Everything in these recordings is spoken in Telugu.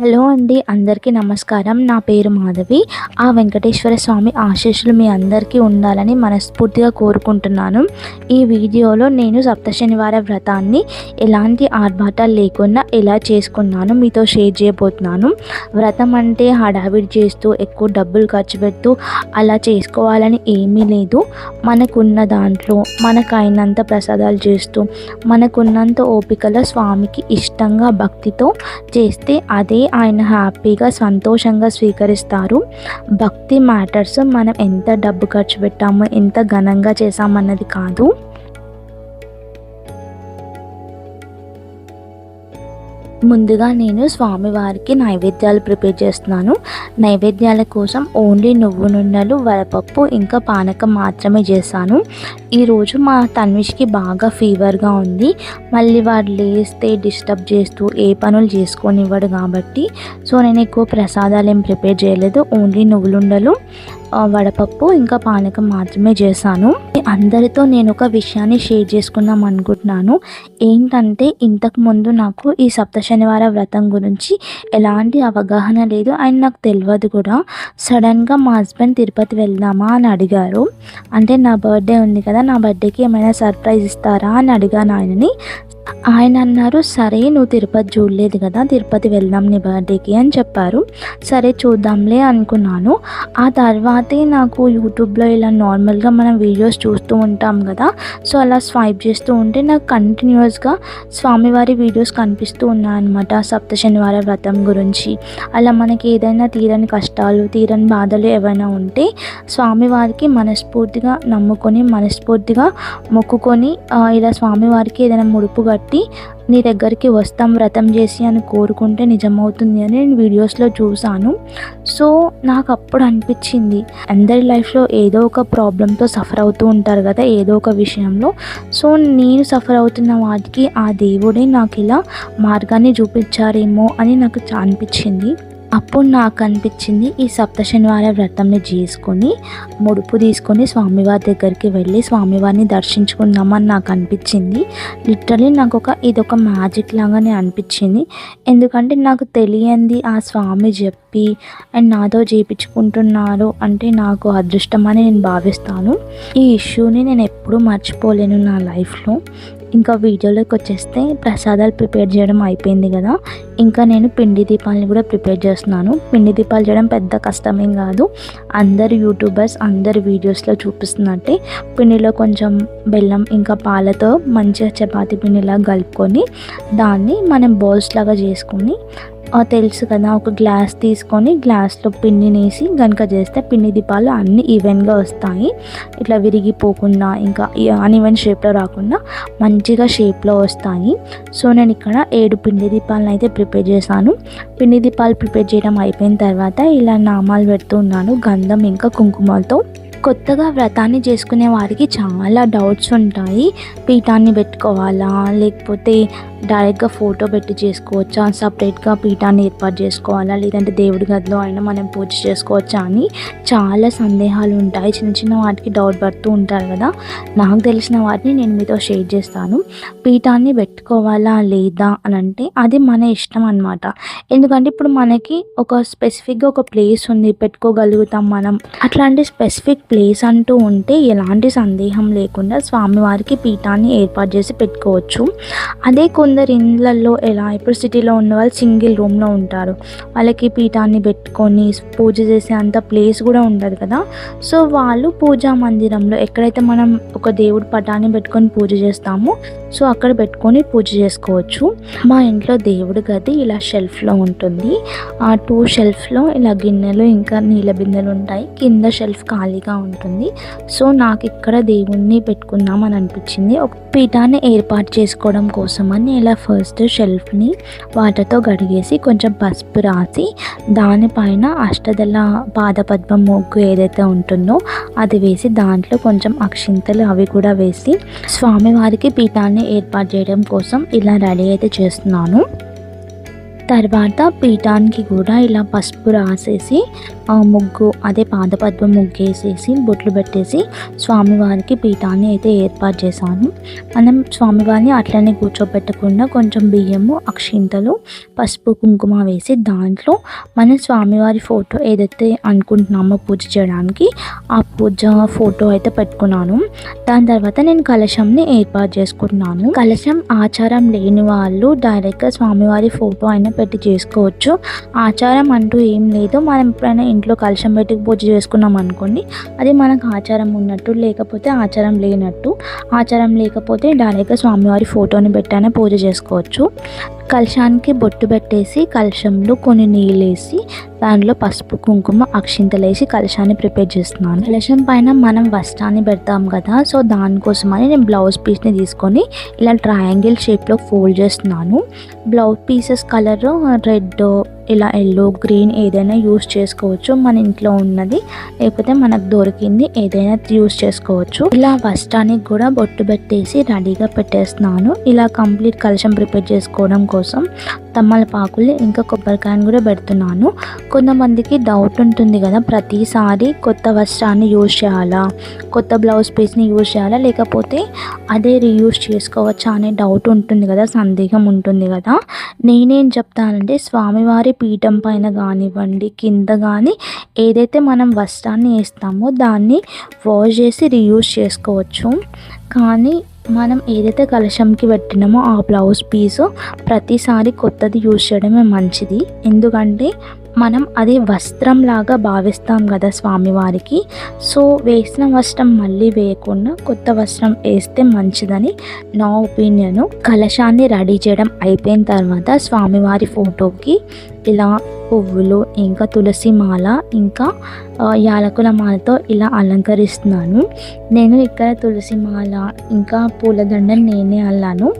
హలో అండి అందరికీ నమస్కారం. నా పేరు మాధవి. ఆ వెంకటేశ్వర స్వామి ఆశీస్సులు మీ అందరికీ ఉండాలని మనస్ఫూర్తిగా కోరుకుంటున్నాను. ఈ వీడియోలో నేను సప్త శనివార వ్రతాన్ని ఎలాంటి ఆర్భాటాలు లేకుండా ఎలా చేసుకున్నాను మీతో షేర్ చేయబోతున్నాను. వ్రతం అంటే హడావిడి చేస్తూ ఎక్కువ డబ్బులు ఖర్చు పెడుతూ అలా చేసుకోవాలని ఏమీ లేదు. మనకున్న దాంట్లో మనకైనంత ప్రసాదాలు చేస్తూ మనకున్నంత ఓపికలో స్వామికి ఇష్టంగా భక్తితో చేస్తే అదే ఆయన హ్యాపీగా సంతోషంగా స్వీకరిస్తారు. భక్తి మ్యాటర్స్ మనం ఎంత డబ్బు ఖర్చు పెట్టామో ఎంత ఘనంగా చేసామన్నది కాదు. ముందుగా నేను స్వామివారికి నైవేద్యాలు ప్రిపేర్ చేస్తున్నాను. నైవేద్యాల కోసం ఓన్లీ నువ్వు నుండలు వడపప్పు ఇంకా పానకం మాత్రమే చేశాను. ఈరోజు మా తన్విష్కి బాగా ఫీవర్గా ఉంది. మళ్ళీ వాడు లేస్తే డిస్టర్బ్ చేస్తూ ఏ పనులు చేసుకొనివ్వడు కాబట్టి సో నేను ఎక్కువ ప్రసాదాలు ఏం ప్రిపేర్ చేయలేదు. ఓన్లీ నువ్వులుండలు. వడపప్పు ఇంకా పానకం మాత్రమే చేశాను. అందరితో నేను ఒక విషయాన్ని షేర్ చేసుకుందాం అనుకుంటున్నాను. ఏంటంటే ఇంతకు ముందు నాకు ఈ సప్త శనివార వ్రతం గురించి ఎలాంటి అవగాహన లేదు అండ్ నాకు తెలియదు కూడా. సడన్గా మా హస్బెండ్ తిరుపతి వెళ్దామా అని అడిగారు. అంటే నా బర్త్డే ఉంది కదా నా బర్త్డేకి ఏమైనా సర్ప్రైజ్ ఇస్తారా అని అడిగాను ఆయనని. ఆయన అన్నారు సరే నువ్వు తిరుపతి చూడలేదు కదా తిరుపతి వెళ్దాం నీ బర్త్డేకి అని చెప్పారు. సరే చూద్దాంలే అనుకున్నాను. ఆ తర్వాత అయితే నాకు యూట్యూబ్లో ఇలా నార్మల్గా మనం వీడియోస్ చూస్తూ ఉంటాం కదా సో అలా స్వైప్ చేస్తూ ఉంటే నాకు కంటిన్యూస్గా స్వామివారి వీడియోస్ కనిపిస్తూ ఉన్నాయన్నమాట. సప్త శనివార వ్రతం గురించి. అలా మనకి ఏదైనా తీరని కష్టాలు తీరని బాధలు ఏవైనా ఉంటే స్వామివారికి మనస్ఫూర్తిగా నమ్ముకొని మనస్ఫూర్తిగా మొక్కుకొని ఇలా స్వామివారికి ఏదైనా ముడుపు కట్టి నీ దగ్గరికి వస్తాం వ్రతం చేసి అని కోరుకుంటే నిజమవుతుంది అని నేను వీడియోస్లో చూశాను. సో నాకు అప్పుడు అనిపించింది అందరి లైఫ్లో ఏదో ఒక ప్రాబ్లంతో సఫర్ అవుతూ ఉంటారు కదా ఏదో ఒక విషయంలో. సో నేను సఫర్ అవుతున్న వాటికి ఆ దేవుడే నాకు ఇలా మార్గాన్ని చూపించారేమో అని నాకు అనిపించింది. అప్పుడు నాకు అనిపించింది ఈ సప్త శనివార వ్రతంని చేసుకొని ముడుపు తీసుకొని స్వామివారి దగ్గరికి వెళ్ళి స్వామివారిని దర్శించుకుందామని నాకు అనిపించింది. లిటరలీ నాకు ఒక ఇది ఒక మ్యాజిక్ లాగానే అనిపించింది. ఎందుకంటే నాకు తెలియంది ఆ స్వామి చెప్పి అండ్ నాతో చేయించుకుంటున్నారు అంటే నాకు అదృష్టం అని నేను భావిస్తాను. ఈ ఇష్యూని నేను ఎప్పుడూ మర్చిపోలేను నా లైఫ్లో ఇంకా వీడియోలోకి వచ్చేస్తే ప్రసాదాలు ప్రిపేర్ చేయడం అయిపోయింది కదా. ఇంకా నేను పిండి దీపాలని కూడా ప్రిపేర్ చేస్తున్నాను. పిండి దీపాలు చేయడం పెద్ద కష్టమేం కాదు. అందరు యూట్యూబర్స్ అందరి వీడియోస్లో చూపిస్తున్నట్టే పిండిలో కొంచెం బెల్లం ఇంకా పాలతో మంచిగా చపాతి పిండిలా కలుపుకొని దాన్ని మనం బౌల్స్ లాగా చేసుకొని తెలుసు కదా ఒక గ్లాస్ తీసుకొని గ్లాస్లో పిండినేసి గనుక చేస్తే పిండి దీపాలు అన్నీ ఈవెన్గా వస్తాయి. ఇట్లా విరిగిపోకుండా ఇంకా అన్ఈవెన్ షేప్లో రాకుండా మంచిగా షేప్లో వస్తాయి. సో నేను ఇక్కడ ఏడు పిండి దీపాలను అయితే ప్రిపేర్ చేశాను. పిండి దీపాలు ప్రిపేర్ చేయడం అయిపోయిన తర్వాత ఇలా నామాలు పెడుతున్నాను గంధం ఇంకా కుంకుమలతో. కొత్తగా వ్రతాన్ని చేసుకునే వారికి చాలా డౌట్స్ ఉంటాయి. పీఠాన్ని పెట్టుకోవాలా లేకపోతే డైరెక్ట్గా ఫోటో పెట్టి చేసుకోవచ్చా సపరేట్గా పీఠాన్ని ఏర్పాటు చేసుకోవాలా లేదంటే దేవుడి గదిలో అయినా మనం పూజ చేసుకోవచ్చా అని చాలా సందేహాలు ఉంటాయి. చిన్న చిన్న వాటికి డౌట్ పడుతూ ఉంటారు కదా. నాకు తెలిసిన వాటిని నేను మీతో షేర్ చేస్తాను. పీఠాన్ని పెట్టుకోవాలా లేదా అని అంటే అది మన ఇష్టం అనమాట ఎందుకంటే ఇప్పుడు మనకి ఒక స్పెసిఫిక్గా ఒక ప్లేస్ ఉంది పెట్టుకోగలుగుతాం మనం. అట్లాంటి స్పెసిఫిక్ ప్లేస్ అంటూ ఉంటే ఎలాంటి సందేహం లేకుండా స్వామివారికి పీఠాన్ని ఏర్పాటు చేసి పెట్టుకోవచ్చు. అదే కొందరు ఇండ్లలో ఎలా? ఇప్పుడు సిటీలో ఉన్న వాళ్ళు సింగిల్ రూమ్లో ఉంటారు. వాళ్ళకి పీఠాన్ని పెట్టుకొని పూజ చేసే అంత ప్లేస్ కూడా ఉండదు కదా? సో వాళ్ళు పూజా మందిరంలో ఎక్కడైతే మనం ఒక దేవుడి పటాన్ని పెట్టుకొని పూజ చేస్తామో సో అక్కడ పెట్టుకొని పూజ చేసుకోవచ్చు. మా ఇంట్లో దేవుడి గది ఇలా షెల్ఫ్లో ఉంటుంది. ఆ టూ షెల్ఫ్లో ఇలా గిన్నెలు ఇంకా నీళ్ళ బిందెలు ఉంటాయి. కింద షెల్ఫ్ ఖాళీగా ఉంటుంది. సో నాకు ఇక్కడ దేవుణ్ణి పెట్టుకుందాం అని అనిపించింది. ఒక పీఠాన్ని ఏర్పాటు చేసుకోవడం కోసమని ఇలా ఫస్ట్ షెల్ఫ్ని వాటర్తో గడిగేసి కొంచెం పసుపు రాసి దానిపైన అష్టదళ పాదపద్మం మొగ్గు ఏదైతే ఉంటుందో అది వేసి దాంట్లో కొంచెం అక్షింతలు అవి కూడా వేసి స్వామివారికి పీఠాన్ని ఏర్పాటు చేయడం కోసం ఇలా రెడీ అయితే చేస్తున్నాను. తర్వాత పీఠానికి కూడా ఇలా పసుపు రాసేసి ఆ ముగ్గు అదే పాదపద్మ ముగ్గేసేసి బొట్లు పెట్టేసి స్వామివారికి పీఠాన్ని అయితే ఏర్పాటు చేశాను. మనం స్వామివారిని అట్లనే కూర్చోబెట్టకుండా కొంచెం బియ్యము అక్షింతలు పసుపు కుంకుమ వేసి దాంట్లో మనం స్వామివారి ఫోటో ఏదైతే అనుకుంటున్నామో పూజ చేయడానికి ఆ పూజ ఫోటో అయితే పెట్టుకున్నాను. దాని తర్వాత నేను కలశంని ఏర్పాటు చేసుకుంటున్నాను. కలశం ఆచారం లేని వాళ్ళు డైరెక్ట్గా స్వామివారి ఫోటో అయినా పెట్టి చేసుకోవచ్చు. ఆచారం అంటూ ఏం లేదు. మనం ఎప్పుడైనా ఇంట్లో కలశం పెట్టి పూజ చేసుకున్నాం అనుకోండి అది మనకు ఆచారం ఉన్నట్టు లేకపోతే ఆచారం లేనట్టు. ఆచారం లేకపోతే డైరెక్ట్గా స్వామివారి ఫోటోని పెట్టైనా పూజ చేసుకోవచ్చు. కలశానికి బొట్టు పెట్టేసి కలశంలో కొన్ని నీళ్ళు వేసి దానిలో పసుపు కుంకుమ అక్షింతలేసి కలశాన్ని ప్రిపేర్ చేస్తున్నాను. కలశం పైన మనం వస్త్రాన్ని పెడతాం కదా సో దానికోసమని నేను బ్లౌజ్ పీస్ని తీసుకొని ఇలా ట్రయాంగిల్ షేప్లో ఫోల్డ్ చేస్తున్నాను. బ్లౌజ్ పీసెస్ కలర్ రెడ్ ఇలా ఎల్లో గ్రీన్ ఏదైనా యూస్ చేసుకోవచ్చు. మన ఇంట్లో ఉన్నది లేకపోతే మనకు దొరికింది ఏదైనా యూస్ చేసుకోవచ్చు. ఇలా వస్త్రానికి కూడా బొట్టు పెట్టేసి రెడీగా పెట్టేస్తున్నాను. ఇలా కంప్లీట్ కలశం ప్రిపేర్ చేసుకోవడం కోసం తమ్మలపాకులు ఇంకా కొబ్బరికాయను కూడా పెడుతున్నాను. కొంతమందికి డౌట్ ఉంటుంది కదా ప్రతిసారి కొత్త వస్త్రాన్ని యూజ్ చేయాలా? కొత్త బ్లౌజ్ పీస్ని యూజ్ చేయాలా? లేకపోతే అదే రీయూజ్ చేసుకోవచ్చా అనే డౌట్ ఉంటుంది కదా సందేహం ఉంటుంది కదా. నేనేం చెప్తానంటే స్వామివారి పీఠం పైన కానివ్వండి కింద కానీ ఏదైతే మనం వస్త్రాన్ని వేస్తామో దాన్ని వాష్ చేసి రీయూజ్ చేసుకోవచ్చు. కానీ మనం ఏదైతే కలశంకి పెట్టినామో ఆ బ్లౌజ్ పీసు ప్రతిసారి కొత్తది యూజ్ చేయడమే మంచిది. ఎందుకంటే మనం అది వస్త్రంలాగా భావిస్తాం కదా స్వామివారికి. సో వేసిన వస్త్రం మళ్ళీ వేయకుండా కొత్త వస్త్రం వేస్తే మంచిదని నా ఒపీనియన్. కలశాన్ని రెడీ చేయడం అయిపోయిన తర్వాత స్వామివారి ఫోటోకి ఇలా పువ్వులు ఇంకా తులసి మాల ఇంకా యాలకుల మాలతో ఇలా అలంకరిస్తున్నాను. నేను ఇక్కడ తులసి మాల ఇంకా పూలదండని నేనే అల్లాను.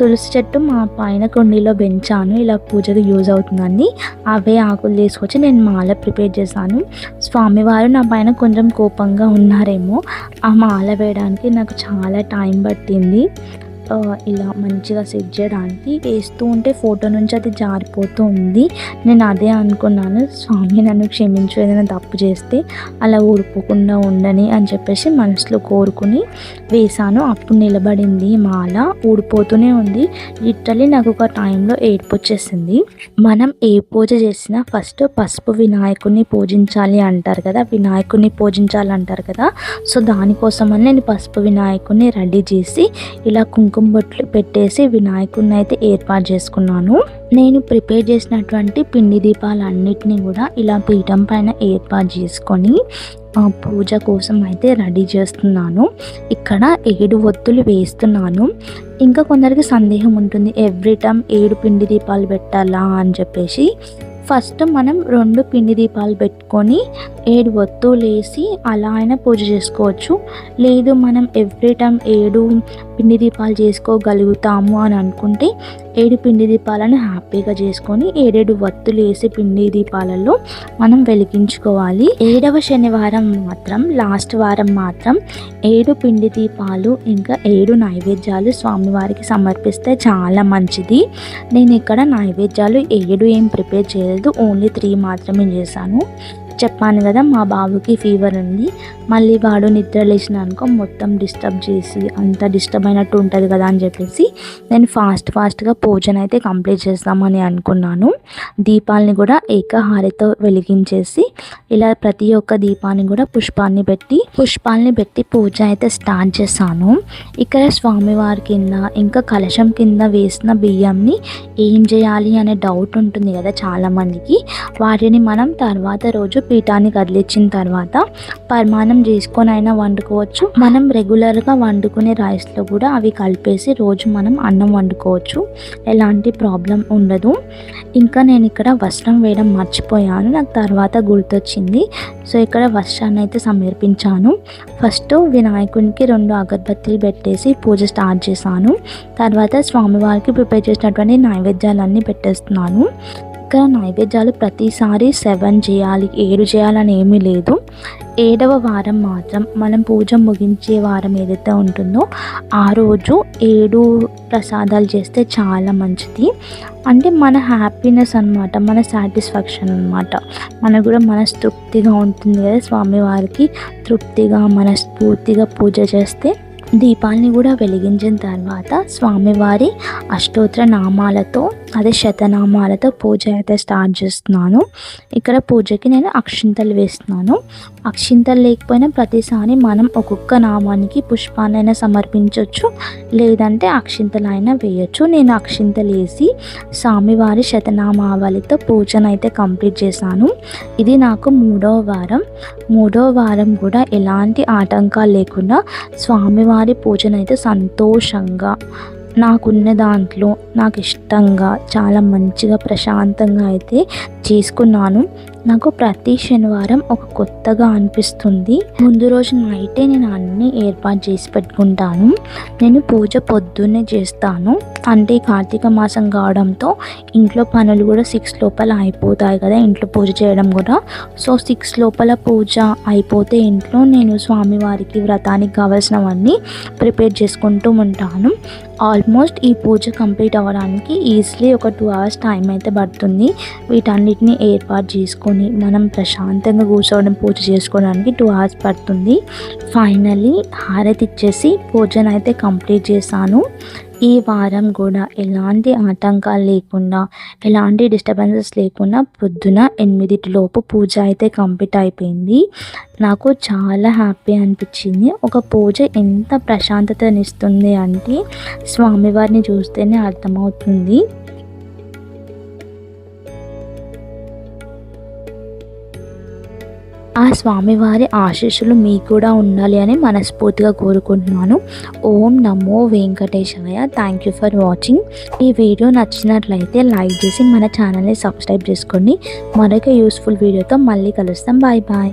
తులసి చెట్టు మా పైన కుండీలో పెంచాను. ఇలా పూజకు యూజ్ అవుతుందని అవే ఆకులు తీసుకొచ్చి నేను మాల ప్రిపేర్ చేశాను. స్వామివారు నా పైన కొంచెం కోపంగా ఉన్నారేమో. ఆ మాల వేయడానికి నాకు చాలా టైం పట్టింది. ఇలా మంచిగా సెట్ చేయడానికి వేస్తూ ఉంటే ఫోటో నుంచి అది జారిపోతూ ఉంది. నేను అదే అనుకున్నాను స్వామి నన్ను క్షమించు ఏదైనా తప్పు చేస్తే అలా ఊడిపోకుండా ఉండని అని చెప్పేసి మనసులో కోరుకుని వేశాను. అప్పుడు నిలబడింది మాల ఊడిపోతూనే ఉంది. లిటరలీ నాకు ఒక టైంలో ఏడుపు వచ్చేసింది. మనం ఏ పూజ చేసినా ఫస్ట్ పసుపు వినాయకుడిని పూజించాలి అంటారు కదా వినాయకుడిని పూజించాలి అంటారు కదా. సో దానికోసమని నేను పసుపు వినాయకుడిని రెడీ చేసి ఇలా కుంకుమ బొట్లు పెట్టేసి వినాయకుడిని అయితే ఏర్పాటు చేసుకున్నాను. నేను ప్రిపేర్ చేసినటువంటి పిండి దీపాలన్నిటిని కూడా ఇలా పీఠం పైన ఏర్పాటు చేసుకొని ఆ, పూజ కోసం అయితే రెడీ చేస్తున్నాను. ఇక్కడ ఏడు ఒత్తులు వేస్తున్నాను. ఇంకా కొందరికి సందేహం ఉంటుంది ఎవ్రీ టైం ఏడు పిండి దీపాలు పెట్టాలా? అని చెప్పేసి. ఫస్ట్ మనం రెండు పిండి దీపాలు పెట్టుకొని ఏడు ఒత్తులు వేసి అలా అయినా పూజ చేసుకోవచ్చు. లేదు మనం ఎవ్రీ టైం ఏడు పిండి దీపాలు చేసుకోగలుగుతాము అని అనుకుంటే ఏడు పిండి దీపాలను హ్యాపీగా చేసుకొని ఏడేడు వత్తులు వేసి పిండి దీపాలలో మనం వెలిగించుకోవాలి. ఏడవ శనివారం మాత్రం లాస్ట్ వారం మాత్రం ఏడు పిండి దీపాలు ఇంకా ఏడు నైవేద్యాలు స్వామివారికి సమర్పిస్తే చాలా మంచిది. నేను ఇక్కడ నైవేద్యాలు ఏడు ఏం ప్రిపేర్ చేయలేదు ఓన్లీ త్రీ మాత్రమే చేశాను. చెప్పాను కదా మా బాబుకి ఫీవర్ ఉంది. మళ్ళీ వాడు నిద్ర లేచిన అనుకో మొత్తం డిస్టర్బ్ చేసి అంత డిస్టర్బ్ అయినట్టు ఉంటుంది కదా అని చెప్పేసి నేను ఫాస్ట్ ఫాస్ట్గా పూజను అయితే కంప్లీట్ చేద్దామని అనుకున్నాను. దీపాలని కూడా ఏకహారితో వెలిగించేసి ఇలా ప్రతి ఒక్క దీపాన్ని కూడా పుష్పాన్ని పెట్టి పుష్పాలని పెట్టి పూజ అయితే స్టార్ట్ చేశాను. ఇక్కడ స్వామివారి కింద ఇంకా కలశం కింద వేసిన బియ్యంని ఏం చేయాలి అనే డౌట్ ఉంటుంది కదా చాలామందికి. వాటిని మనం తర్వాత రోజు పీఠాన్ని కదిలించిన తర్వాత పరిమాణం చేసుకొని అయినా వండుకోవచ్చు. మనం రెగ్యులర్గా వండుకునే రైస్లో కూడా అవి కలిపేసి రోజు మనం అన్నం వండుకోవచ్చు. ఎలాంటి ప్రాబ్లం ఉండదు. ఇంకా నేను ఇక్కడ వస్త్రం వేయడం మర్చిపోయాను. నాకు తర్వాత గుర్తొచ్చింది. సో ఇక్కడ వస్త్రాన్ని అయితే సమర్పించాను. ఫస్ట్ వినాయకునికి రెండు అగరబత్తీలు పెట్టేసి పూజ స్టార్ట్ చేశాను. తర్వాత స్వామివారికి ప్రిపేర్ చేసినటువంటి నైవేద్యాలన్నీ పెట్టేస్తున్నాను. ఇక్కడ నైవేద్యాలు ప్రతిసారి సెవెన్ చేయాలి ఏడు చేయాలని ఏమీ లేదు. ఏడవ వారం మాత్రం మనం పూజ ముగించే వారం ఏదైతే ఉంటుందో ఆ రోజు ఏడు ప్రసాదాలు చేస్తే చాలా మంచిది. అంటే మన హ్యాపీనెస్ అనమాట మన సాటిస్ఫాక్షన్ అన్నమాట. మనకు కూడా మనస్తృప్తిగా ఉంటుంది కదా స్వామివారికి తృప్తిగా మనస్ఫూర్తిగా పూజ చేస్తే దీపాలని కూడా వెలిగించిన తర్వాత స్వామివారి అష్టోత్తర నామాలతో అదే శతనామాలతో పూజ అయితే స్టార్ట్ చేస్తున్నాను. ఇక్కడ పూజకి నేను అక్షింతలు వేస్తున్నాను. అక్షింతలు లేకపోయినా ప్రతిసారి మనం ఒక్కొక్క నామానికి పుష్పాన్నైనా సమర్పించవచ్చు లేదంటే అక్షింతలు అయినా వేయచ్చు. నేను అక్షింతలు వేసి స్వామివారి శతనామావళితో పూజనైతే అయితే కంప్లీట్ చేశాను. ఇది నాకు మూడో వారం. మూడో వారం కూడా ఎలాంటి ఆటంకాలు లేకుండా స్వామివారి పూజనైతే అయితే సంతోషంగా నాకున్న దాంట్లో నాకు ఇష్టంగా చాలా మంచిగా ప్రశాంతంగా అయితే చేసుకున్నాను. నాకు ప్రతి శనివారం ఒక కొత్తగా అనిపిస్తుంది. ముందు రోజు నైటే నేను అన్నీ ఏర్పాటు చేసి పెట్టుకుంటాను. నేను పూజ పొద్దున్నే చేస్తాను. అంటే కార్తీక మాసం కావడంతో ఇంట్లో పనులు కూడా సిక్స్ లోపల అయిపోతాయి కదా ఇంట్లో పూజ చేయడం కూడా. సో సిక్స్ లోపల పూజ అయిపోతే ఇంట్లో నేను స్వామివారికి వ్రతానికి కావాల్సినవన్నీ ప్రిపేర్ చేసుకుంటూ ఉంటాను. ఆల్మోస్ట్ ఈ పూజ కంప్లీట్ అవ్వడానికి ఈజీలీ ఒక టూ అవర్స్ టైం అయితే పడుతుంది. వీటన్నిటిని ఏర్పాటు చేసుకొని మనం ప్రశాంతంగా కూర్చోవడం పూజ చేసుకోవడానికి టూ అవర్స్ పడుతుంది. ఫైనలీ హారతి ఇచ్చేసి పూజను అయితే కంప్లీట్ చేశాను. ఈ వారం కూడా ఎలాంటి ఆటంకాలు లేకుండా ఎలాంటి డిస్టర్బెన్సెస్ లేకుండా పొద్దున ఎనిమిదిలోపు పూజ అయితే కంప్లీట్ అయిపోయింది. నాకు చాలా హ్యాపీ అనిపించింది. ఒక పూజ ఎంత ప్రశాంతతనిస్తుంది అంటే స్వామివారిని చూస్తేనే అర్థమవుతుంది. ఆ స్వామివారి ఆశీస్సులు మీకు కూడా ఉండాలి అని మనస్ఫూర్తిగా కోరుకుంటున్నాను. ఓం నమో వెంకటేశాయ థ్యాంక్ యూ ఫర్ వాచింగ్ ఈ వీడియో నచ్చినట్లయితే లైక్ చేసి మన ఛానల్ని సబ్స్క్రైబ్ చేసుకోండి. మరొక యూస్ఫుల్ వీడియోతో మళ్ళీ కలుస్తాం. Bye bye